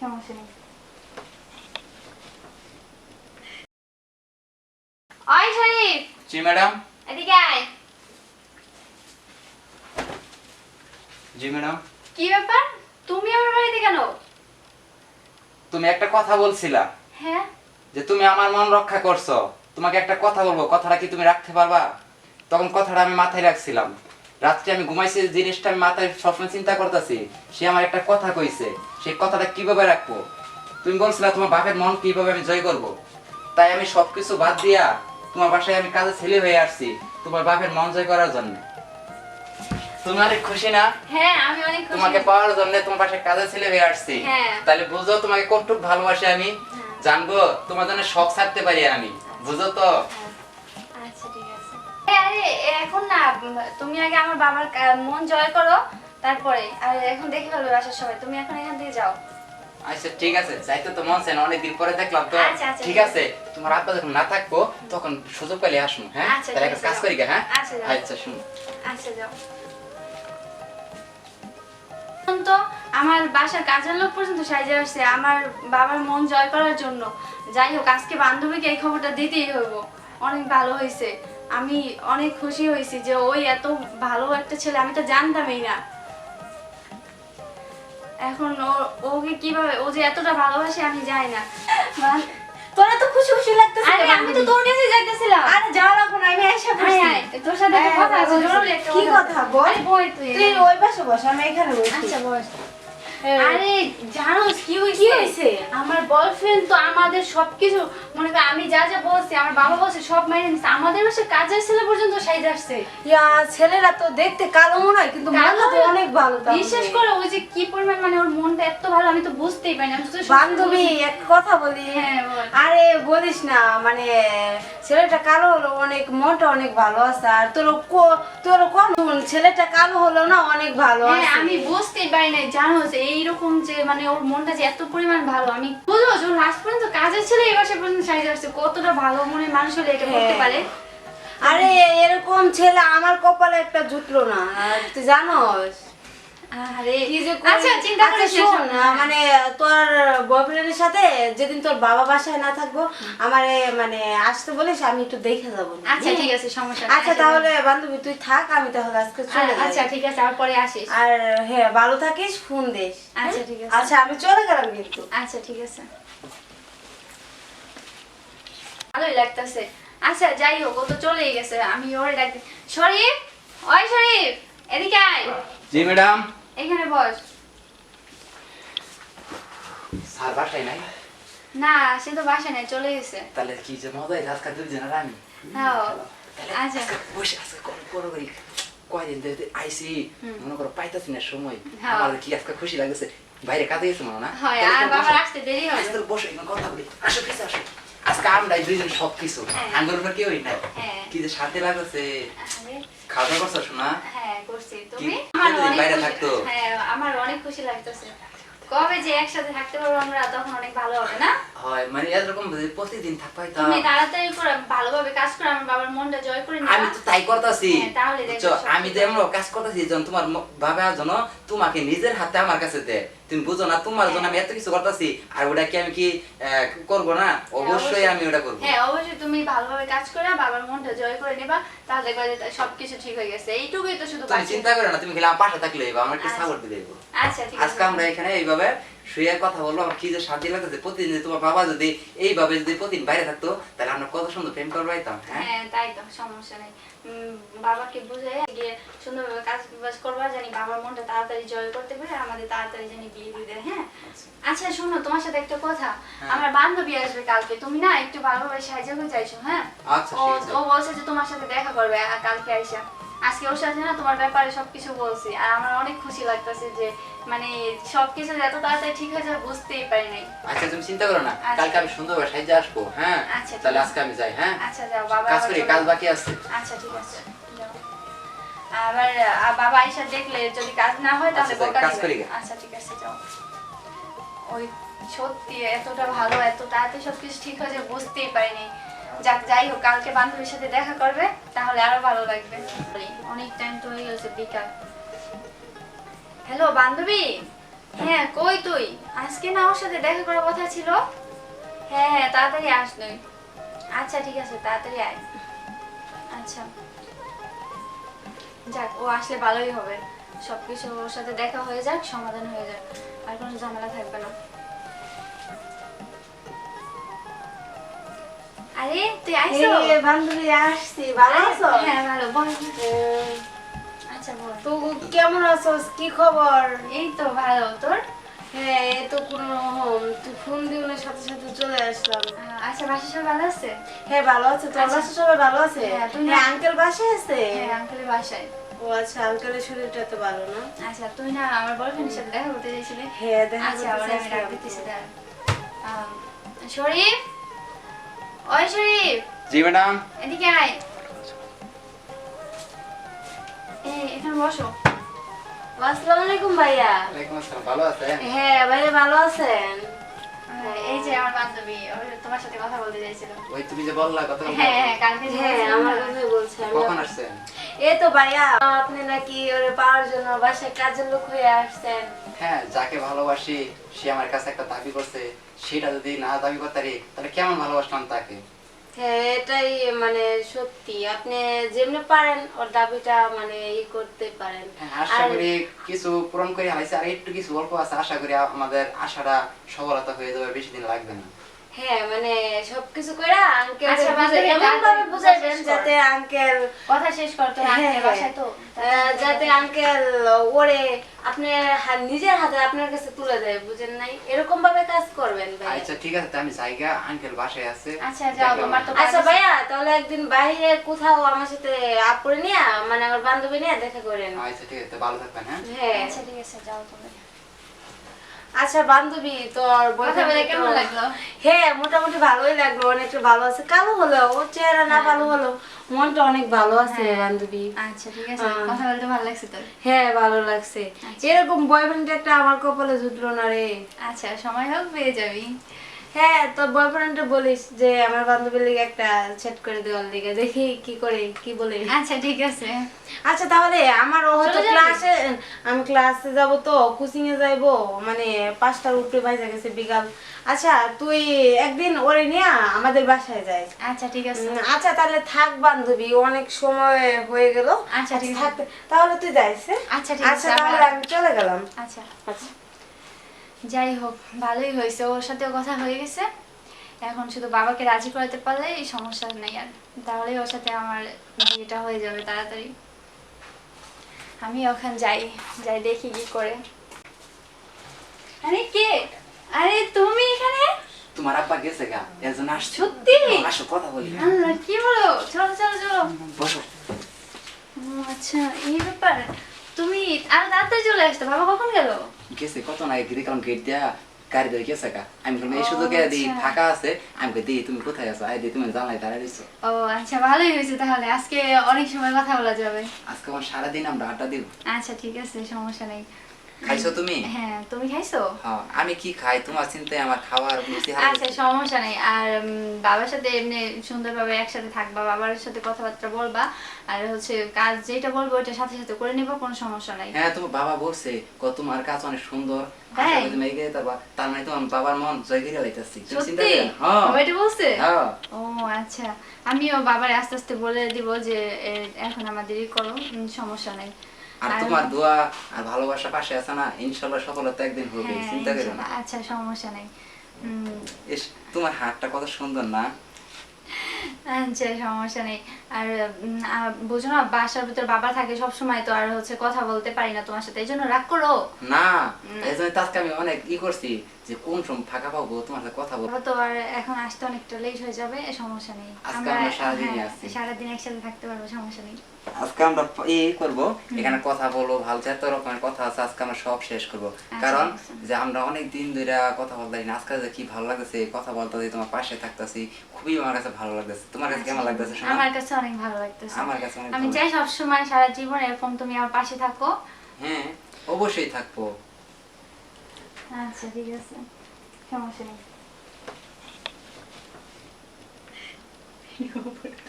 সমস্যা নেই ওই শরীফ। জি ম্যাডাম। এদিকে আয়। জি ম্যাডাম। কি ব্যাপার? তুমি আমার বাড়িতে কেন? তুমি একটা কথা বলছিলা। হ্যাঁ? যে তুমি আমার মন রক্ষা করছ। তোমাকে একটা কথা বলব। কথাটা কি তুমি রাখতে পারবা? তখন কথাটা আমি মাথায় রাখছিলাম। রাত্রে আমি ঘুমাইছি জিনিসটা আমি মাথায় সবসময় চিন্তা করতেছি সে আমার একটা কথা কইছে। সেই কথাটা কীভাবে রাখব? তুমি বলছিলা তোমার বাপের মন কীভাবে আমি জয় করব? তাই আমি সবকিছু বাদ দিয়া তোমার বাসায় আমি কাজে ছেলে হয়ে আসছি তোমার বাপের মন জয় করার জন্য। তুমি অনেক খুশি না? হ্যাঁ আমি অনেক খুশি। তোমাকে পাওয়ার জন্য তোমার পাশে কাজে ছেলে হয়ে আসছি। হ্যাঁ। তাহলে বুঝো তোমাকে কতটুক ভালোবাসি আমি। জানব তোমার জন্য শখ ছাড়তে পারি আমি। বুঝো তো? এ, আরে এখন না তুমি আগে আমার বাবার মন জয় করো তারপরে। আর এখন দেখে ফেলবে বাসার সবাই। তুমি এখন এখান থেকে যাও। আচ্ছা ঠিক আছে। যাইতে তো মন চায় অনেকদিন পরে দেখলাম তো। আচ্ছা, আচ্ছা, ঠিক আছে। তোমার আব্বা যখন না থাকব তখন সুযোগ পেলে আসব হ্যাঁ? আচ্ছা, তাহলে একটা কাজ করি হ্যাঁ? আচ্ছা, আচ্ছা শুনো আচ্ছা যাও। তো আমার বাসার কাজের লোক পর্যন্ত সাইজে আসছে আমার বাবার মন জয় করার জন্য। যাই হোক আজকে বান্ধবীকে এই খবরটা দিতেই হইব। অনেক ভালো হয়েছে। আমি অনেক খুশি হয়েছি যে ওই এত ভালো একটা ছেলে আমি তো জানতামই না। এখন ও- ওকে কীভাবে ও যে এতটা ভালোবাসে আমি যাই না। তোরা তো খুশি খুশি লাগতেছে আরে আমি তো তোর কাছে যাইতেছিলাম। আরে যাওয়ার এখন আমি এসে বসছি তোর সাথে হ্যাঁ, কথা আছে জরুরি একটা কি কথা বল। বই তুই। তুই ওই পাশে বস আমি এখানে বসছি আচ্ছা বস। হ্যাঁ। আরে জানোস কি হয়েছে? হয়েছে? আমার বয়ফ্রেন্ড তো আমাদের সবকিছু মনে কর আমি যা যা বলছি আমার বাবা বলছে সব মেনে নিচ্ছে আমাদের বাসে কাজের ছেলে পর্যন্ত সাইজ আসছে। ইয়া ছেলেরা তো দেখতে কালো মনে হয় কিন্তু মনটা তো অনেক ভালো। বিশেষ করে ওই যে কি পরিমাণ মানে ওর মনটা এত ভালো আমি তো বুঝতেই পারি না তো বান্ধবী এক কথা বলি। হ্যাঁ, আরে বলিস না মানে ছেলেটা কালো হলো অনেক মনটা অনেক ভালো আছে। আর তোর তোর কোন ছেলেটা কালো হলো না অনেক ভালো হ্যাঁ আমি বুঝতেই পারি না জানো যে এইরকম যে মানে ওর মনটা যে এত পরিমাণ ভালো আমি বুঝলো যে লাস্ট পর্যন্ত কাজের ছেলে এই বাসা পর্যন্ত সাইজ আসছে কতটা ভালো মনে মানুষ হলে এটা করতে হ্যাঁ। পারে আরে এরকম ছেলে আমার কপালে একটা জুটলো না তুই জানোস মানে তোর বয়ফ্রেন্ডের সাথে যেদিন তোর বাবা বাসায় না থাকব আমারে মানে আসতে বলিস আমি একটু দেখে যাব আচ্ছা ঠিক আছে সমস্যা আচ্ছা তাহলে বান্ধবী তুই থাক আমি তাহলে আজকে চলে যাই আচ্ছা ঠিক আছে আর পরে আসিস। আর হ্যাঁ ভালো থাকিস ফোন দিস আচ্ছা? ঠিক আছে। আমি চলে গেলাম কিন্তু। আচ্ছা ঠিক আছে। ভালোই লাগতেছে। আচ্ছা যাই হোক ও তো চলেই গেছে আমি ওরে ডাকতে শরীফ ওই শরীফ এদিকে আয়। জি ম্যাডাম। এখানে বস। স্যার বাসায় নাই? না সে তো বাসা নেই চলে গেছে। তাহলে কি যে মজা আজকে দুইজনের আমি? হ্যাঁ আচ্ছা। বসে আজকে কল করো করি। কয়দিন ধরে আইসি মনে করো পাইতাছি না সময়। হ্যাঁ। আমার কি আজকে খুশি লাগছে বাইরে কাজে গেছে মনে না? হয় আর বাবার আসতে দেরি হবে। আজকে বসে কথা বলি। আসো পিছে আসো। আজকে দুইজন সব কিছু হ্যাঁ। আঙ্গুর উপর কেউই নাই। কি যে লাগছে খাওয়া দাওয়া করছ শোনা হ্যাঁ করছি। তুমি? অনেক বাইরে থাকতো? হ্যাঁ আমার অনেক খুশি লাগতেছে কবে যে একসাথে থাকতে পারব আমরা তখন অনেক ভালো হবে না হয় মানে এরকম প্রতিদিন তো তুমি তাড়াতাড়ি করে ভালোভাবে কাজ করে আমার বাবার মনটা জয় করে নিবা। আমি তো তাই করতেছি। হ্যাঁ, আমি যে এমন কাজ করতেছি যখন তোমার বাবা যেন তোমাকে নিজের হাতে আমার কাছে দে তুমি বুঝো না তোমার জন্য আমি এত কিছু করতেছি আর ওটা কি আমি কি করব না? অবশ্যই আমি ওটা করব। হ্যাঁ অবশ্যই তুমি ভালোভাবে কাজ করে বাবার মনটা জয় করে নিবা তাহলে তা- সবকিছু ঠিক হয়ে গেছে। এইটুকুই তো শুধু তুমি চিন্তা করো না তুমি খেলে আমার পাশে থাকলে আমার একটু আচ্ছা। সাপোর্ট দিলে আচ্ছা ঠিক আছে। আজকে আমরা এখানে এইভাবে শুয়ে কথা বলব আমার কি যে শান্তি লাগতেছে? প্রতিদিন তোমার বাবা যদি এইভাবে যদি প্রতিদিন বাইরে থাকতো তাহলে আমরা কত সুন্দর প্রেম করবাইতাম হ্যাঁ? হ্যাঁ তাই তো সমস্যা নেই। বাবাকে বুঝে গিয়ে সুন্দরভাবে কাজ বাজ করবা জানি বাবার মনটা তাড়াতাড়ি জয় করতে পারে আমাদের তাড়াতাড়ি জানি বিয়ে দিয়ে দেয় হ্যাঁ? আচ্ছা শোনো তোমার সাথে একটা কথা। হ্যাঁ। আমার বান্ধবী আসবে কালকে তুমি না একটু ভালোভাবে সাহায্য করে চাইছো হ্যাঁ? আচ্ছা ও বলছে যে তোমার সাথে দেখা করবে কালকে আইসা। আজকে ওর সাথে না তোমার ব্যাপারে সবকিছু বলছি আর আমার অনেক খুশি লাগতেছে যে মানে সবকিছু এত তাড়াতাড়ি ঠিক হয়ে যাবে বুঝতেই পারি নাই। আচ্ছা তুমি চিন্তা করো না আচ্ছা। কালকে আমি সুন্দরভাবে সাহায্যে আসব হ্যাঁ? আচ্ছা, তাহলে আছে। আজকে আমি যাই হ্যাঁ? আচ্ছা যাও বাবা কাজ আবার করি কাজ বাকি আছে। আচ্ছা ঠিক আছে আবার বাবা আইসা দেখলে যদি কাজ না হয় তাহলে আচ্ছা, বকা দিবে। আচ্ছা ঠিক আছে যাও। ওই সত্যি এতটা ভালো এত তাড়াতাড়ি সবকিছু ঠিক হয়ে যাবে বুঝতেই পারিনি। যাক যাই হোক কালকে বান্ধবীর সাথে দেখা করবে তাহলে আরও ভালো লাগবে। অনেক টাইম তো হয়ে গেছে বিকাল। হ্যালো বান্ধবী? হ্যাঁ কই তুই? আজকে না ওর সাথে দেখা করার কথা ছিল? হ্যাঁ হ্যাঁ তাড়াতাড়ি আস তুই। আচ্ছা ঠিক আছে তাড়াতাড়ি আয়। আচ্ছা। যাক ও আসলে ভালোই হবে। সবকিছু ওর সাথে দেখা হয়ে যাক সমাধান হয়ে যাক। আর কোনো ঝামেলা থাকবে না। আরে তুই আইছো এই বান্ধবী আসছি ভালো আছো? হ্যাঁ ভালো বল। আচ্ছা বল। তো কেমন আছো কি খবর? এই তো ভালো তোর? হ্যাঁ এই তো কোনো তুই ফোন সাথে সাথে চলে আসলাম। আচ্ছা বাসা সব ভালো আছে? হ্যাঁ ভালো আছে। তোর আচ্ছা। বাসা সবাই ভালো আছে? হ্যাঁ, তুই হ্যাঁ আঙ্কেল বাসায় আছে? হ্যাঁ আঙ্কেলের বাসায়। ও আচ্ছা আঙ্কেলের শরীরটা তো ভালো না? আচ্ছা তুই না আমার বয়ফ্রেন্ডের সাথে দেখা করতে চাইছিলি। হ্যাঁ দেখা আচ্ছা করতে চাইছিলাম। দিতেছি দাঁড়া। আম, শরীফ? ওই শরীফ। জি ম্যাডাম। এদিকে আয়। এই এখানে বসো। আসসালামু আলাইকুম ভাইয়া। ওয়ালাইকুম আসসালাম ভালো আছেন? হ্যাঁ ভাইয়া ভালো আছেন। এই যে আমার বান্ধবী তোমার সাথে কথা বলতে চাইছিল। ওই তুমি যে বললা কথা হ্যাঁ হ্যাঁ কালকে যে হ্যাঁ আমার। কথা বলছি কখন আসছেন? এই তো ভাইয়া আপনি নাকি ওরে পাওয়ার জন্য বাসায় কাজের লোক হয়ে আসছেন। হ্যাঁ যাকে ভালোবাসি সে আমার কাছে একটা দাবি করছে। সেটা যদি না দাবি করতে পারি তাহলে কেমন ভালোবাসলাম তাকে? হ্যাঁ এটাই মানে সত্যি। আপনি যেমনি পারেন ওর দাবিটা মানে ই করতে পারেন। হ্যাঁ, আশা করি কিছু পূরণ করে হারাইছে আর একটু কিছু অল্প আছে আশা করি আমাদের আশাটা সফলতা হয়ে যাবে বেশি দিন লাগবে না। হ্যাঁ মানে সবকিছু কইরা আঙ্কেল আচ্ছা, এমন ভাবে বুঝাইবেন যাতে আঙ্কেল কথা শেষ কর হ্যাঁ, আঙ্কেল হ্যাঁ। বাসায় তো। যাতে আঙ্কেল ওরে আপনার নিজের হাতে আপনার কাছে তুলে দেয় বুঝেন নাই? এরকম ভাবে কাজ করবেন ভাই। আচ্ছা ঠিক আছে আমি জায়গা আঙ্কেল বাসায় আছে। আচ্ছা, যাও, তোমার তো আচ্ছা ভাইয়া তাহলে একদিন বাইরে কোথাও আমার সাথে আপুরে নিয়ে মানে আমার বান্ধবী নিয়ে দেখা করেন আচ্ছা ঠিক আছে ভালো থাকবেন হ্যাঁ? হ্যাঁ। আচ্ছা ঠিক আছে যাও তুমি। আচ্ছা বান্ধবী তোর কেমন লাগল? হ্যাঁ মোটামুটি ভালোই লাগল অনেকটা ভালো আছে। কালো হলো ওর চেহারা না ভালো হলো মনটা অনেক ভালো আছে হ্যাঁ। বান্ধবী। আচ্ছা ঠিক আছে। কথা বলতে ভালো লাগছে তোর? হ্যাঁ ভালো লাগছে। আচ্ছা। এরকম বয়ফ্রেন্ড একটা আমার কপালে জুটলো না রে। আচ্ছা সময় হোক পেয়ে যাবি। হ্যাঁ বয়ফ্রেন্ডে বলিস যে আমার বান্ধবীর লিগে একটা সেট করে দেওয়ার লিগে। দেখি কি করে কি বলে। আচ্ছা ঠিক আছে। আচ্ছা তাহলে আমার ও হয়তো ক্লাসে আমি ক্লাসে যাব তো কোচিং এ যাইব মানে পাঁচটার উপরে বাইজা গেছে বিকাল। আচ্ছা তুই একদিন ওরে নিয়ে আমাদের বাসায় যাই। আচ্ছা ঠিক আছে। আচ্ছা তাহলে থাক বান্ধবী অনেক সময় হয়ে গেল। আচ্ছা, ঠিক আছে। থাক তাহলে তুই যাইস হ্যাঁ? আচ্ছা, ঠিক আচ্ছা তাহলে আমি চলে গেলাম। আচ্ছা। আচ্ছা। যাই হোক ভালোই হয়েছে। ওর সাথেও কথা হয়ে গেছে। এখন শুধু বাবাকে রাজি করাতে পারলে এই সমস্যা নেই আর। তাহলে ওর সাথে আমার বিয়েটা হয়ে যাবে তাড়াতাড়ি। আমি ওখানে যাই যাই দেখি কি করে। আরে কে? আরে তুমি এখানে? তোমার আব্বা গেছে গা এর জন্য আসছো। সত্যি? আসো কথা বলি। আল্লাহ কি বলো? চলো চলো চলো। বসো। আচ্ছা এই ব্যাপার। তুমি আর তাড়াতাড়ি চলে আসতো বাবা কখন গেল? গেছে কত না দেখলাম গেট দিয়া গাড়ি ধরে গেছে কা আমি বললাম এই সুযোগে দিই ঢাকা ফাঁকা আছে। আমি কই দিই তুমি কোথায় আছো? আই দিই তুমি জানাই তারা দিছো ও আচ্ছা ভালোই হয়েছে তাহলে। আজকে অনেক সময় কথা বলা যাবে। আজকে আমার সারাদিন আমরা আড্ডা দিব। আচ্ছা ঠিক আছে সমস্যা নেই। খাইছো তুমি? হ্যাঁ তুমি খাইছো? হ্যাঁ আমি কি খাই? তোমার চিন্তায় আমার খাওয়ার রুচি হারিয়ে আচ্ছা সমস্যা নেই। আর বাবার সাথে এমনি সুন্দরভাবে একসাথে থাকবা বাবার সাথে কথাবার্তা বলবা আর হচ্ছে কাজ যেটা বলব ওইটা সাথে সাথে করে নিবা কোনো সমস্যা নাই। হ্যাঁ তোমার বাবা বলছে ক তোমার কাজ অনেক সুন্দর যেতে তার মানে তোমার বাবার মন জয় করে হইতাছি চিন্তা করো হ্যাঁ। এটা বলছে? হ্যাঁ। ও আচ্ছা। আমিও বাবার আস্তে আস্তে বলে দিব যে এখন আমাদেরই করো সমস্যা নেই। আর তোমার দোয়া আর ভালোবাসা পাশে আছে না ইনশাল্লাহ সফলতা একদিন হবে হ্যাঁ, চিন্তা করো না। আচ্ছা সমস্যা নাই। তোমার হাতটা কত সুন্দর না? আচ্ছা সমস্যা নেই। আর বুঝো না বাসার ভিতর বাবা থাকে সব সময় তো আর হচ্ছে কথা বলতে পারি না তোমার সাথে এই জন্য রাগ করো। না এই জন্য তাজকে আমি অনেক ই করছি যে কোন সময় ফাঁকা পাবো তোমার সাথে কথা বলব তো আর এখন আসতে অনেকটা লেট হয়ে যাবে সমস্যা নেই। আজকে আমরা সারাদিনই আছি। সারাদিন একসাথে থাকতে পারব সমস্যা নেই। আজকে আমরা ই করব এখানে কথা বলব ভালো যত রকমের কথা আছে আজকে আমরা সব শেষ করব। আচ্ছা, কারণ আচ্ছা। যে আমরা অনেক দিন ধরে কথা বলতে আজকে যে কি ভালো লাগতেছে কথা বলতে তোমার পাশে থাকতেছি খুবই আমার কাছে ভালো লাগতেছে। তোমার কাছে কেমন লাগতেছে শোনা আমার কাছে অনেক ভালো লাগতেছে। আমার কাছে অনেক আমি চাই সব সময় সারা জীবন এরকম তুমি আমার পাশে থাকো। হ্যাঁ অবশ্যই থাকব। আচ্ছা ঠিক আছে। সমস্যা নেই।